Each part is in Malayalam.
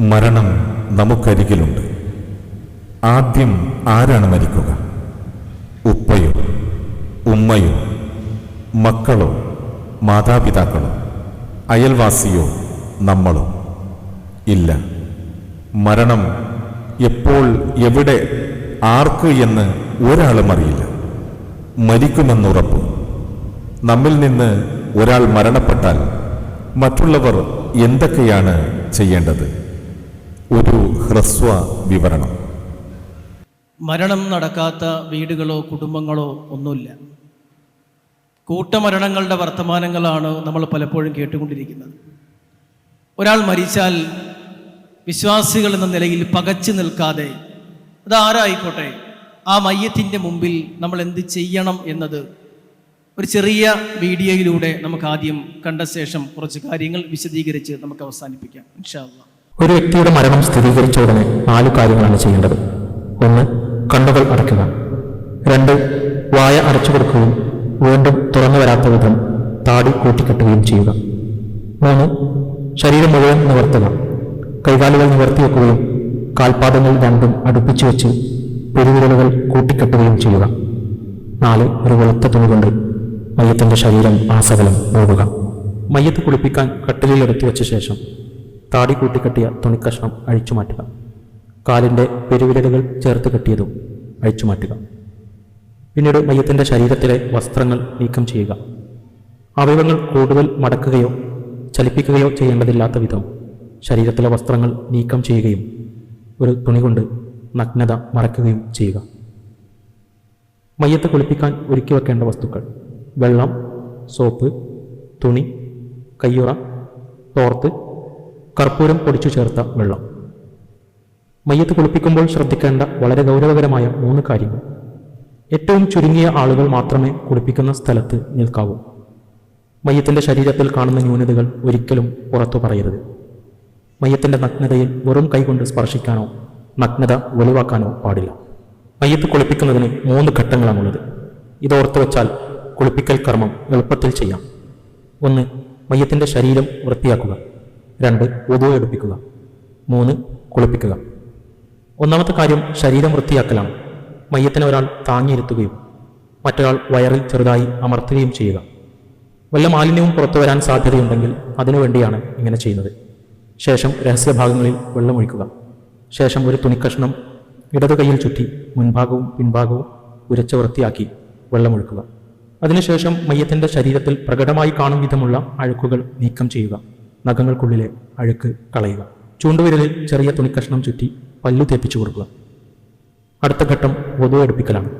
മരണം നമുക്കരികിലുണ്ട്. ആദ്യം ആരാണ് മരിക്കുക? ഉപ്പയോ ഉമ്മയോ മക്കളോ മാതാപിതാക്കളോ അയൽവാസിയോ നമ്മളോ? ഇല്ല. മരണം എപ്പോൾ എവിടെ ആർക്ക് എന്ന് ഒരാളും അറിയില്ല. മരിക്കുമെന്നുറപ്പ്. നമ്മിൽ നിന്ന് ഒരാൾ മരണപ്പെട്ടാൽ മറ്റുള്ളവർ എന്തൊക്കെയാണ് ചെയ്യേണ്ടത്? ഒരു ഹ്രസ്വ വിവരണം. മരണം നടക്കാത്ത വീടുകളോ കുടുംബങ്ങളോ ഒന്നുമില്ല. കൂട്ടമരണങ്ങളുടെ വർത്തമാനങ്ങളാണ് നമ്മൾ പലപ്പോഴും കേട്ടുകൊണ്ടിരിക്കുന്നത്. ഒരാൾ മരിച്ചാൽ വിശ്വാസികൾ എന്ന നിലയിൽ പകച്ചു നിൽക്കാതെ അതാരായിക്കോട്ടെ ആ മയ്യത്തിന്റെ മുമ്പിൽ നമ്മൾ എന്ത് ചെയ്യണം എന്നത് ഒരു ചെറിയ വീഡിയോയിലൂടെ നമുക്ക് ആദ്യം കണ്ട ശേഷം കുറച്ച് കാര്യങ്ങൾ വിശദീകരിച്ച് നമുക്ക് അവസാനിപ്പിക്കാം. ഇൻഷാ അള്ളാ. ഒരു വ്യക്തിയുടെ മരണം സ്ഥിരീകരിച്ച ഉടനെ നാലു കാര്യങ്ങളാണ് ചെയ്യേണ്ടത്. ഒന്ന് കണ്ണുകൾ അടയ്ക്കുക. രണ്ട് വായ അടച്ചു കൊടുക്കുകയും വീണ്ടും തുറന്നു വരാത്ത വിധം താടി കൂട്ടിക്കെട്ടുകയും ചെയ്യുക. മൂന്ന് ശരീരം മുഴുവൻ നിവർത്തുക. കൈകാലുകൾ നിവർത്തി വെക്കുകയും കാൽപാദങ്ങൾ രണ്ടും അടുപ്പിച്ചു വെച്ച് പെരുവിരലുകൾ കൂട്ടിക്കെട്ടുകയും ചെയ്യുക. നാല് ഒരു വെളുത്ത തുണി കൊണ്ട് മയ്യത്തിന്റെ ശരീരം ആസകലം മൂടുക. മയ്യത്ത് കുളിപ്പിക്കാൻ കട്ടിലിൽ എടുത്തു വെച്ച ശേഷം താടി കൂട്ടിക്കെട്ടിയ തുണിക്കഷ്ണം അഴിച്ചു മാറ്റുക കാലിന്റെ പെരുവിരലുകൾ ചേർത്ത് കെട്ടിയതും അഴിച്ചു മാറ്റുക പിന്നീട് മയ്യത്തിന്റെ ശരീരത്തിലെ വസ്ത്രങ്ങൾ നീക്കം ചെയ്യുക. അവയവങ്ങൾ കൂടുതൽ മടക്കുകയോ ചലിപ്പിക്കുകയോ ചെയ്യേണ്ടതില്ലാത്ത വിധം ശരീരത്തിലെ വസ്ത്രങ്ങൾ നീക്കം ചെയ്യുകയും ഒരു തുണി കൊണ്ട് നഗ്നത മറയ്ക്കുകയും ചെയ്യുക. മയ്യത്ത് കുളിപ്പിക്കാൻ ഒരുക്കി വെക്കേണ്ട വസ്തുക്കൾ. വെള്ളം സോപ്പ് തുണി കയ്യുറ തോർത്ത് കർപ്പൂരം പൊടിച്ചു ചേർത്ത വെള്ളം. മയ്യത്ത് കുളിപ്പിക്കുമ്പോൾ ശ്രദ്ധിക്കേണ്ട വളരെ ഗൗരവകരമായ മൂന്ന് കാര്യങ്ങൾ. ഏറ്റവും ചുരുങ്ങിയ ആളുകൾ മാത്രമേ കുളിപ്പിക്കുന്ന സ്ഥലത്ത് നിൽക്കാവൂ. മയ്യത്തിന്റെ ശരീരത്തിൽ കാണുന്ന ന്യൂനതകൾ ഒരിക്കലും പുറത്തു പറയരുത്. മയ്യത്തിന്റെ നഗ്നതയിൽ വെറും കൈകൊണ്ട് സ്പർശിക്കാനോ നഗ്നത വെളിവാക്കാനോ പാടില്ല. മയ്യത്ത് കുളിപ്പിക്കുന്നതിന് മൂന്ന് ഘട്ടങ്ങളാണുള്ളത്. ഇതോർത്ത് വെച്ചാൽ കുളിപ്പിക്കൽ കർമ്മം എളുപ്പത്തിൽ ചെയ്യാം. ഒന്ന് മയ്യത്തിന്റെ ശരീരം വൃത്തിയാക്കുക. രണ്ട് ഉതു എടുപ്പിക്കുക. മൂന്ന് കുളിപ്പിക്കുക. ഒന്നാമത്തെ കാര്യം ശരീരം വൃത്തിയാക്കലാണ്. മയ്യത്തിനെ ഒരാൾ താങ്ങിയിരുത്തുകയും മറ്റൊരാൾ വയറിൽ ചെറുതായി അമർത്തുകയും ചെയ്യുക. വല്ല മാലിന്യവും പുറത്തു വരാൻ സാധ്യതയുണ്ടെങ്കിൽ അതിനുവേണ്ടിയാണ് ഇങ്ങനെ ചെയ്യുന്നത്. ശേഷം രഹസ്യഭാഗങ്ങളിൽ വെള്ളമൊഴിക്കുക ശേഷം ഒരു തുണിക്കഷ്ണം ഇടതു കൈയിൽ ചുറ്റി മുൻഭാഗവും പിൻഭാഗവും ഉരച്ച വൃത്തിയാക്കി വെള്ളമൊഴുക്കുക അതിനുശേഷം മയ്യത്തിന്റെ ശരീരത്തിൽ പ്രകടമായി കാണും വിധമുള്ള അഴുക്കുകൾ നീക്കം ചെയ്യുക. നഖങ്ങൾക്കുള്ളിലെ അഴുക്ക് കളയുക. ചൂണ്ടുവിരലിൽ ചെറിയ തുണിക്കഷ്ണം ചുറ്റി പല്ലു തേപ്പിച്ചു കൊടുക്കുക. അടുത്ത ഘട്ടം വധു എടുപ്പിക്കലാണ്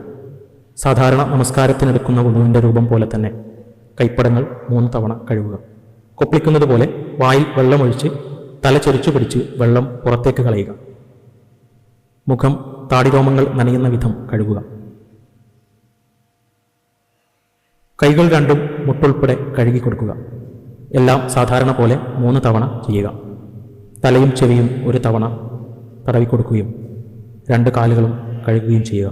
സാധാരണ നമസ്കാരത്തിനെടുക്കുന്ന വധുവിന്റെ രൂപം പോലെ തന്നെ കൈപ്പടങ്ങൾ മൂന്ന് തവണ കഴുകുക. കൊപ്പിക്കുന്നത് പോലെ വായിൽ വെള്ളമൊഴിച്ച് തല ചൊരിച്ചു പിടിച്ച് വെള്ളം പുറത്തേക്ക് കളയുക. മുഖം താടിരോമങ്ങൾ നനയുന്ന വിധം കഴുകുക. കൈകൾ രണ്ടും മുട്ടുൾപ്പെടെ കഴുകി കൊടുക്കുക. എല്ലാം സാധാരണ പോലെ മൂന്ന് തവണ ചെയ്യുക. തലയും ചെവിയും ഒരു തവണ തടവിക്കൊടുക്കുകയും രണ്ട് കാലുകളും കഴുകുകയും ചെയ്യുക.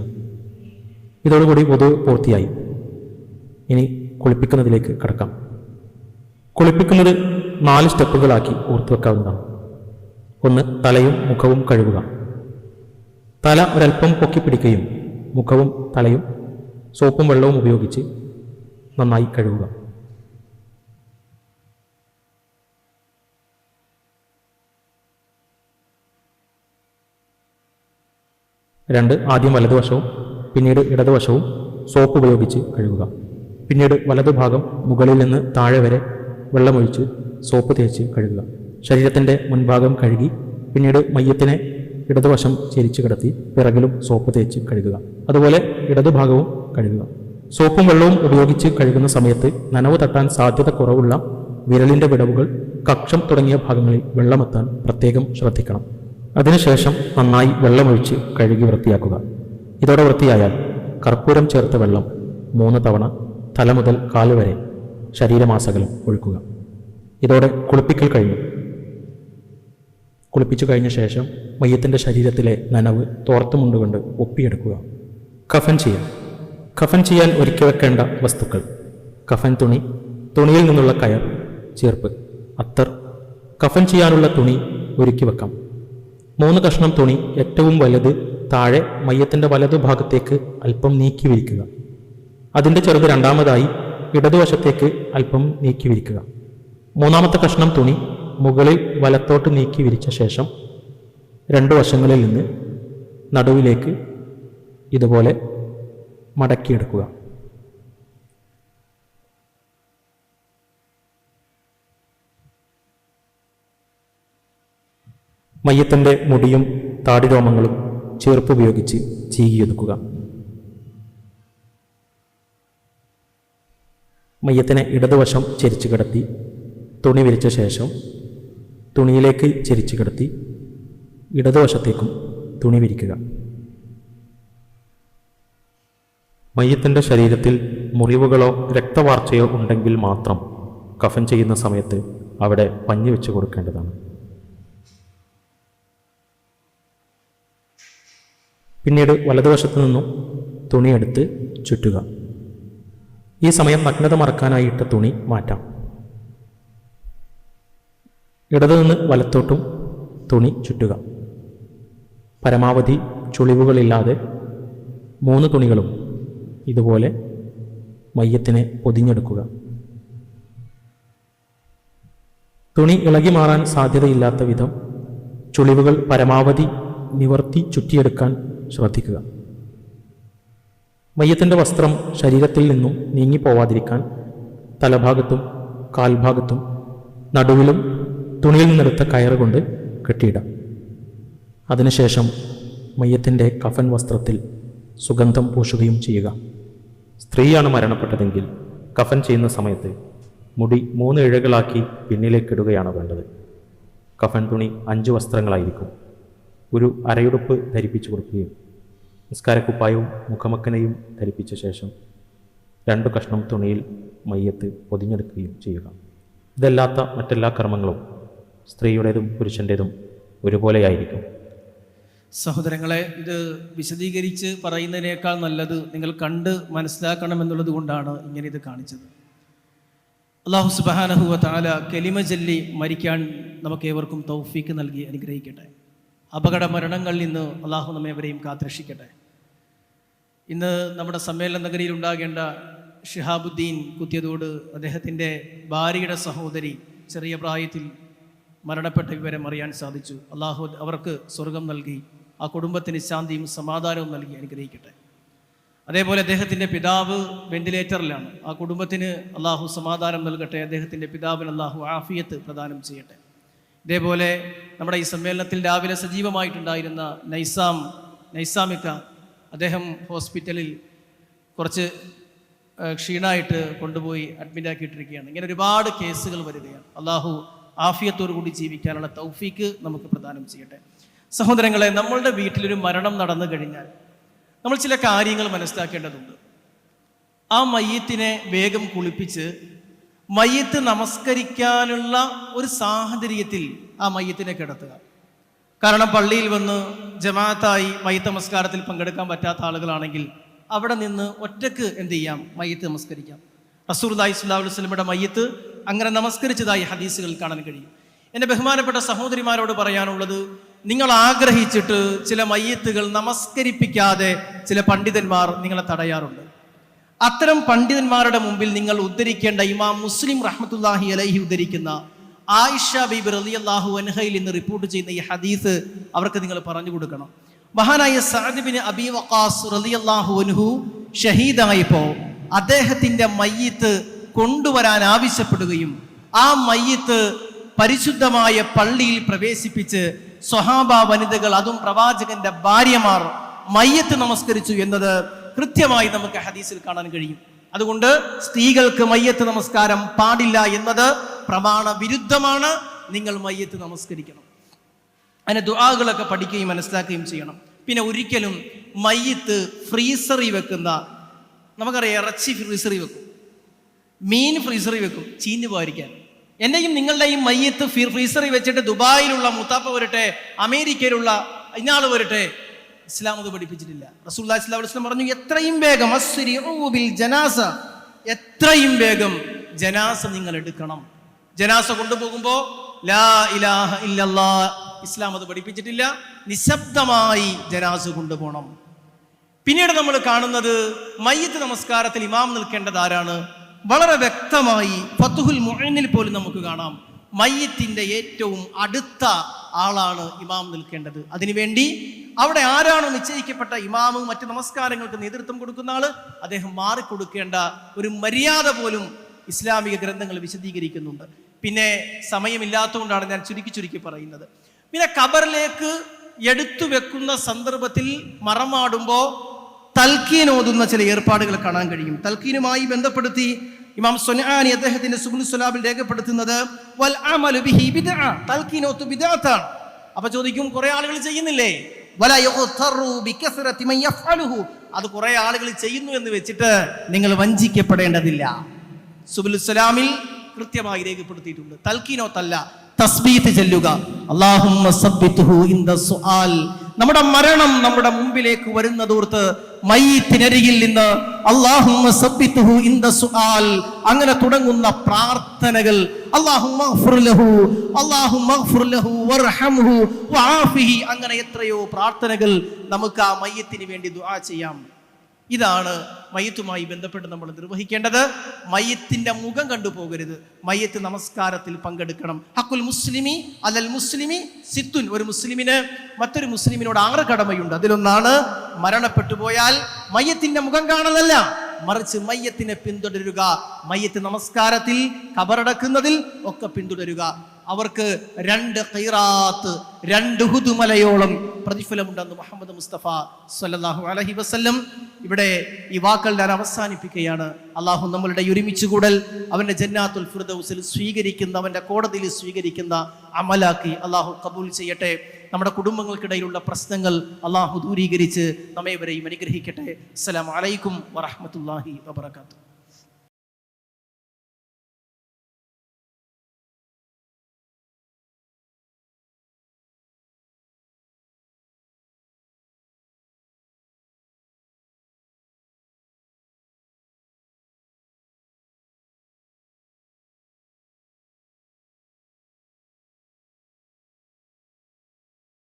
ഇതോടുകൂടി പൊതു പൂർത്തിയായി. ഇനി കുളിപ്പിക്കുന്നതിലേക്ക് കടക്കാം. കുളിപ്പിക്കുന്നത് നാല് സ്റ്റെപ്പുകളാക്കി ഓർത്തുവെക്കാവുന്നതാണ് ഒന്ന് തലയും മുഖവും കഴുകുക. തല ഒരൽപ്പം പൊക്കി പിടിക്കുകയും മുഖവും തലയും സോപ്പും വെള്ളവും ഉപയോഗിച്ച് നന്നായി കഴുകുക. രണ്ട് ആദ്യം വലതുവശവും പിന്നീട് ഇടതുവശവും സോപ്പ് ഉപയോഗിച്ച് കഴുകുക. പിന്നീട് വലതുഭാഗം മുകളിൽ നിന്ന് താഴെ വരെ വെള്ളമൊഴിച്ച് സോപ്പ് തേച്ച് കഴുകുക. ശരീരത്തിന്റെ മുൻഭാഗം കഴുകി പിന്നീട് മയ്യത്തിനെ ഇടതുവശം ചെരിച്ചു കിടത്തി പിറകിലും സോപ്പ് തേച്ച് കഴുകുക. അതുപോലെ ഇടതുഭാഗവും കഴുകുക. സോപ്പും വെള്ളവും ഉപയോഗിച്ച് കഴുകുന്ന സമയത്ത് നനവ് തട്ടാൻ സാധ്യത കുറവുള്ള വിരലിന്റെ വിടവുകൾ കക്ഷം തുടങ്ങിയ ഭാഗങ്ങളിൽ വെള്ളമെത്താൻ പ്രത്യേകം ശ്രദ്ധിക്കണം. അതിനുശേഷം നന്നായി വെള്ളമൊഴിച്ച് കഴുകി വൃത്തിയാക്കുക. ഇതോടെ വൃത്തിയായാൽ കർപ്പൂരം ചേർത്ത വെള്ളം മൂന്ന് തവണ തല മുതൽ കാൽ വരെ ശരീരമാസകലം ഒഴുക്കുക. ഇതോടെ കുളിപ്പിക്കൽ കഴിഞ്ഞു. കുളിപ്പിച്ചു കഴിഞ്ഞ ശേഷം മയ്യത്തിന്റെ ശരീരത്തിലെ നനവ് തോർത്തുമുണ്ടുകൊണ്ട് ഒപ്പിയെടുക്കുക. കഫൻ ചെയ്യാൻ. കഫൻ ചെയ്യാൻ ഒരുക്കി വെക്കേണ്ട വസ്തുക്കൾ. കഫൻ തുണി തുണിയിൽ നിന്നുള്ള കയർ ചേർപ്പ് അത്തർ. കഫൻ ചെയ്യാനുള്ള തുണി ഒരുക്കി വെക്കാം. മൂന്ന് കഷ്ണം തുണി ഏറ്റവും വലുത് താഴെ മയ്യത്തിന്റെ വലതുഭാഗത്തേക്ക് അല്പം നീക്കി വിരിക്കുക അതിന്റെ ചെറുത് രണ്ടാമതായി ഇടതുവശത്തേക്ക് അല്പം നീക്കി വിരിക്കുക മൂന്നാമത്തെ കഷ്ണം തുണി മുകളിൽ വലത്തോട്ട് നീക്കി വിരിച്ച ശേഷം രണ്ട് വശങ്ങളിൽ നിന്ന് നടുവിലേക്ക് ഇതുപോലെ മടക്കിയെടുക്കുക. മയ്യത്തിന്റെ മുടിയും താടിരോമങ്ങളും ചേർപ്പുപയോഗിച്ച് ചീകിയൊതുക്കുക. മയ്യത്തിനെ ഇടതുവശം ചെരിച്ചു കിടത്തി തുണി വിരിച്ച ശേഷം തുണിയിലേക്ക് ചെരിച്ചു കിടത്തി ഇടതുവശത്തേക്കും തുണി വിരിക്കുക. മയ്യത്തിന്റെ ശരീരത്തിൽ മുറിവുകളോ രക്തവാർച്ചയോ ഉണ്ടെങ്കിൽ മാത്രം കഫൻ ചെയ്യുന്ന സമയത്ത് അവിടെ പഞ്ഞി വെച്ച് കൊടുക്കേണ്ടതാണ്. പിന്നീട് വലതുവശത്തു നിന്നും തുണിയെടുത്ത് ചുറ്റുക. ഈ സമയം നഗ്നത മറക്കാനായി ഇട്ട തുണി മാറ്റാം. ഇടതു നിന്ന് വലത്തോട്ടും തുണി ചുറ്റുക. പരമാവധി ചുളിവുകളില്ലാതെ മൂന്ന് തുണികളും ഇതുപോലെ മയ്യത്തിനെ പൊതിഞ്ഞെടുക്കുക. തുണി ഇളകി മാറാൻ സാധ്യതയില്ലാത്ത വിധം ചുളിവുകൾ പരമാവധി നിവർത്തി ചുറ്റിയെടുക്കാൻ ശ്രദ്ധിക്കുക. മയ്യത്തിന്റെ വസ്ത്രം ശരീരത്തിൽ നിന്നും നീങ്ങിപ്പോവാതിരിക്കാൻ തലഭാഗത്തും കാൽഭാഗത്തും നടുവിലും തുണിയിൽ നിന്നെടുത്ത കയറ് കൊണ്ട് കെട്ടിയിടാം അതിനുശേഷം മയ്യത്തിന്റെ കഫൻ വസ്ത്രത്തിൽ സുഗന്ധം പൂശുകയും ചെയ്യുക. സ്ത്രീയാണ് മരണപ്പെട്ടതെങ്കിൽ കഫൻ ചെയ്യുന്ന സമയത്ത് മുടി മൂന്ന് ഇഴകളാക്കി പിന്നിലേക്കിടുകയാണ് വേണ്ടത്. കഫൻ തുണി അഞ്ച് വസ്ത്രങ്ങളായിരിക്കും. ഒരു അരയുടുപ്പ് ധരിപ്പിച്ചു കൊടുക്കുകയും നിസ്കാരക്കുപ്പായവും മുഖമക്കനെയും ധരിപ്പിച്ച ശേഷം രണ്ടു കഷ്ണം തുണിയിൽ മയ്യത്ത് പൊതിഞ്ഞെടുക്കുകയും ചെയ്യുക. ഇതല്ലാത്ത മറ്റെല്ലാ കർമ്മങ്ങളും സ്ത്രീയുടേതും പുരുഷന്റേതും ഒരുപോലെയായിരിക്കും. സഹോദരങ്ങളെ ഇത് വിശദീകരിച്ച് പറയുന്നതിനേക്കാൾ നല്ലത് നിങ്ങൾ കണ്ട് മനസ്സിലാക്കണം എന്നുള്ളത് കൊണ്ടാണ് ഇങ്ങനെ ഇത് കാണിച്ചത്. അള്ളാഹു സുബാനഹുവ താല കെലിമ ചൊല്ലി മരിക്കാൻ നമുക്ക് ഏവർക്കും തൗഫീക്ക് നൽകി അനുഗ്രഹിക്കട്ടെ. അപകട മരണങ്ങളിൽ നിന്ന് അള്ളാഹു നമ്മെ എവരെയും കാത്തുരക്ഷിക്കട്ടെ. ഇന്ന് നമ്മുടെ സമ്മേളന നഗരിയിൽ ഉണ്ടാകേണ്ട ഷിഹാബുദ്ദീൻ കുത്തിയതോട് അദ്ദേഹത്തിന്റെ ഭാര്യയുടെ സഹോദരി ചെറിയ പ്രായത്തിൽ മരണപ്പെട്ട വിവരം അറിയാൻ സാധിച്ചു. അള്ളാഹു അവർക്ക് സ്വർഗം നൽകി ആ കുടുംബത്തിന് ശാന്തിയും സമാധാനവും നൽകി അനുഗ്രഹിക്കട്ടെ. അതേപോലെ അദ്ദേഹത്തിന്റെ പിതാവ് വെന്റിലേറ്ററിലാണ്. ആ കുടുംബത്തിന് അള്ളാഹു സമാധാനം നൽകട്ടെ അദ്ദേഹത്തിന്റെ പിതാവിന് അള്ളാഹു ആഫിയത്ത് പ്രദാനം ചെയ്യട്ടെ. ഇതേപോലെ നമ്മുടെ ഈ സമ്മേളനത്തിൽ രാവിലെ സജീവമായിട്ടുണ്ടായിരുന്ന നൈസാം നൈസാമിക്ക അദ്ദേഹം ഹോസ്പിറ്റലിൽ കുറച്ച് ക്ഷീണമായിട്ട് കൊണ്ടുപോയി അഡ്മിറ്റ് ആക്കിയിട്ടിരിക്കുകയാണ്. ഇങ്ങനെ ഒരുപാട് കേസുകൾ വരികയാണ്. അള്ളാഹു ആഫിയത്തോടു കൂടി ജീവിക്കാനുള്ള തൗഫീക്ക് നമുക്ക് പ്രദാനം ചെയ്യട്ടെ. സഹോദരങ്ങളെ നമ്മളുടെ വീട്ടിലൊരു മരണം നടന്നു കഴിഞ്ഞാൽ നമ്മൾ ചില കാര്യങ്ങൾ മനസ്സിലാക്കേണ്ടതുണ്ട്. ആ മയ്യത്തിനെ വേഗം കുളിപ്പിച്ച് മയ്യത്ത് നമസ്കരിക്കാനുള്ള ഒരു സാഹചര്യത്തിൽ ആ മയ്യത്തിനെ കിടത്തുക. കാരണം പള്ളിയിൽ വന്ന് ജമാഅത്തായി മയ്യത്ത് നമസ്കാരത്തിൽ പങ്കെടുക്കാൻ പറ്റാത്ത ആളുകളാണെങ്കിൽ അവിടെ നിന്ന് ഒറ്റയ്ക്ക് എന്ത് ചെയ്യാം? മയ്യത്ത് നമസ്കരിക്കാം. അലൈഹി സ്വല്ലാ വസ്ലമിയുടെ മയ്യത്ത് അങ്ങനെ നമസ്കരിച്ചതായി ഹദീസുകൾ കാണാൻ കഴിയും. എന്റെ ബഹുമാനപ്പെട്ട സഹോദരിമാരോട് പറയാനുള്ളത് നിങ്ങൾ ആഗ്രഹിച്ചിട്ട് ചില മയ്യത്തുകൾ നമസ്കരിപ്പിക്കാതെ ചില പണ്ഡിതന്മാർ നിങ്ങളെ തടയാറുണ്ട്. അത്തരം പണ്ഡിതന്മാരുടെ മുമ്പിൽ നിങ്ങൾ ഉദ്ധരിക്കേണ്ട ഇമാം മുസ്ലിം റഹ്മത്തുല്ലാഹി അലൈഹി ഉദ്ധരിക്കുന്ന ആയിഷ ബീബ് റലി അള്ളാഹു അൻഹയിൽ നിന്ന് റിപ്പോർട്ട് ചെയ്യുന്ന ഈ ഹദീസ് അവർക്ക് നിങ്ങൾ പറഞ്ഞു കൊടുക്കണം. മഹാനായ സഅദ്ബിന് അബി വക്കാസ് റലി അള്ളാഹു അൻഹു ഷഹീദായപ്പോ അദ്ദേഹത്തിന്റെ മയ്യത്ത് കൊണ്ടുവരാൻ ആവശ്യപ്പെടുകയും ആ മയ്യത്ത് പരിശുദ്ധമായ പള്ളിയിൽ പ്രവേശിപ്പിച്ച് സ്വഹാബ വനിതകൾ അതും പ്രവാചകന്റെ ഭാര്യമാർ മയ്യത്ത് നമസ്കരിച്ചു എന്നത് കൃത്യമായി നമുക്ക് ഹദീസിൽ കാണാൻ കഴിയും. അതുകൊണ്ട് സ്ത്രീകൾക്ക് മയ്യത്ത് നമസ്കാരം പാടില്ല എന്നത് പ്രമാണ വിരുദ്ധമാണ്. നിങ്ങൾ മയ്യത്ത് നമസ്കരിക്കണം. അതിന് ദുആകളൊക്കെ പഠിക്കുകയും മനസ്സിലാക്കുകയും ചെയ്യണം. പിന്നെ ഒരിക്കലും മയ്യത്ത് ഫ്രീസറി വെക്കുന്ന നമുക്കറിയാം ഇറച്ചി ഫ്രീസറി വെക്കും. മീൻ ഫ്രീസറി വെക്കും. ചീഞ്ഞു പോയിരിക്കാൻ എന്റെയും നിങ്ങളുടെയും മയ്യത്ത് ഫ്രീസറി വെച്ചിട്ട് ദുബായിലുള്ള മുത്താപ്പ വരട്ടെ അമേരിക്കയിലുള്ള ഇന്നാൾ വരട്ടെ ഇസ്ലാം അത് പഠിപ്പിച്ചിട്ടില്ല. റസൂല്ലാ ഇസ്ലാം വസല്ലം പറഞ്ഞു എത്രയും വേഗം അസ്രിഉ ബിൽ ജനാസ. എത്രയും വേഗം ജനാസ നിങ്ങൾ എടുക്കണം. ജനാസ കൊണ്ടുപോകുമ്പോൾ ലാ ഇലാഹ ഇല്ലല്ലാ ഇസ്ലാം അത് പഠിപ്പിച്ചിട്ടില്ല. നിശബ്ദമായി ജനാസ കൊണ്ടുപോകണം. പിന്നീട് നമ്മൾ കാണുന്നത് മയ്യത്ത് നമസ്കാരത്തിൽ ഇമാം നിൽക്കേണ്ടത് ആരാണ്? വളരെ വ്യക്തമായി ഫത്തുഹുൽ മൊഴിനിൽ പോലും നമുക്ക് കാണാം. മയ്യത്തിന്റെ ഏറ്റവും അടുത്ത ആളാണ് ഇമാം നിൽക്കേണ്ടത്. അതിനുവേണ്ടി അവിടെ ആരാണോ നിശ്ചയിക്കപ്പെട്ട ഇമാമും മറ്റു നമസ്കാരങ്ങൾക്ക് നേതൃത്വം കൊടുക്കുന്ന ആൾ അദ്ദേഹം മാറിക്കൊടുക്കേണ്ട ഒരു മര്യാദ പോലും ഇസ്ലാമിക ഗ്രന്ഥങ്ങൾ വിശദീകരിക്കുന്നുണ്ട്. പിന്നെ സമയമില്ലാത്തതുകൊണ്ടാണ് ഞാൻ ചുരുക്കി ചുരുക്കി പറയുന്നത്. പിന്നെ ഖബറിലേക്ക് എടുത്തു വെക്കുന്ന സന്ദർഭത്തിൽ മറമാടുമ്പോൾ തൽക്കീൻ ഓതുന്ന ചില ഏർപ്പാടുകൾ കാണാൻ കഴിയും. തൽക്കീനുമായി ബന്ധപ്പെടുത്തി ഇമാം സൊനാനി അദ്ദേഹത്തിന്റെ സുബുൽ സുലാബിൽ രേഖപ്പെടുത്തുന്നത് വൽ അമലു ബിഹി. അപ്പൊ ചോദിക്കും കുറെ ആളുകൾ ചെയ്യുന്നില്ലേ. അത് കുറെ ആളുകൾ ചെയ്യുന്നു എന്ന് വെച്ചിട്ട് നിങ്ങൾ വഞ്ചിക്കപ്പെടേണ്ടതില്ല സുബുൽ സലാമിൽ കൃത്യമായി രേഖപ്പെടുത്തിയിട്ടുണ്ട് തൽക്കീനോത്തല്ല തസ്ബീത്ത് ചെല്ലുക അല്ലാഹുമ്മ സബ്ബിത്ഹു ഇൻദ സുആൽ നമ്മുടെ മരണം നമ്മുടെ മുമ്പിലേക്ക് വരുന്നതോർത്ത് മയ്യത്തിനരികിൽ നിന്ന് ഇൻദ സുആൽ. അങ്ങനെ തുടങ്ങുന്ന പ്രാർത്ഥനകൾ. അങ്ങനെ എത്രയോ പ്രാർത്ഥനകൾ നമുക്ക് ആ മയ്യത്തിന് വേണ്ടി ദുആ ചെയ്യാം. ഇതാണ് മയ്യത്തുമായി ബന്ധപ്പെട്ട് നമ്മൾ നിർവഹിക്കേണ്ടത്. മയ്യത്തിന്റെ മുഖം കണ്ടു പോകരുത്. നമസ്കാരത്തിൽ പങ്കെടുക്കണം. ഹക്കുൽ മുസ്ലിമി അലൽ മുസ്ലിമി സിത്തുൻ. ഒരു മുസ്ലിമിന് മറ്റൊരു മുസ്ലിമിനോട് ആറ് കടമയുണ്ട്. അതിലൊന്നാണ് മരണപ്പെട്ടു പോയാൽ മയ്യത്തിന്റെ മുഖം കാണലല്ല. മറിച്ച് മയ്യത്തിനെ പിന്തുടരുക. മയ്യത്ത് നമസ്കാരത്തിൽ കബറടക്കുന്നതിൽ ഒക്കെ പിന്തുടരുക. അവർക്ക് രണ്ട് ഖൈറാത്ത് രണ്ട് ഹുദുമലയോളം പ്രതിഫലമുണ്ടെന്ന് മുഹമ്മദ് മുസ്തഫ സല്ലല്ലാഹു അലഹി വസ്ല്ലം ഇവിടെ ഈ വാക്കൾ ഞാൻ അവസാനിപ്പിക്കുകയാണ്. അള്ളാഹു നമ്മളുടെ ഒരുമിച്ച് കൂടൽ അവന്റെ ജന്നാത്തുൽ ഫുർദൌസിൽ സ്വീകരിക്കുന്ന അവന്റെ കോടതിയിൽ സ്വീകരിക്കുന്ന അമലാക്കി അള്ളാഹു കബൂൽ ചെയ്യട്ടെ. നമ്മുടെ കുടുംബങ്ങൾക്കിടയിലുള്ള പ്രശ്നങ്ങൾ അള്ളാഹു ദൂരീകരിച്ച് നമ്മെ ഇവരെയും അനുഗ്രഹിക്കട്ടെ. അസ്സലാമു വലൈക്കും വറഹ്മത്തുള്ളാഹി വബറകാതുഹു.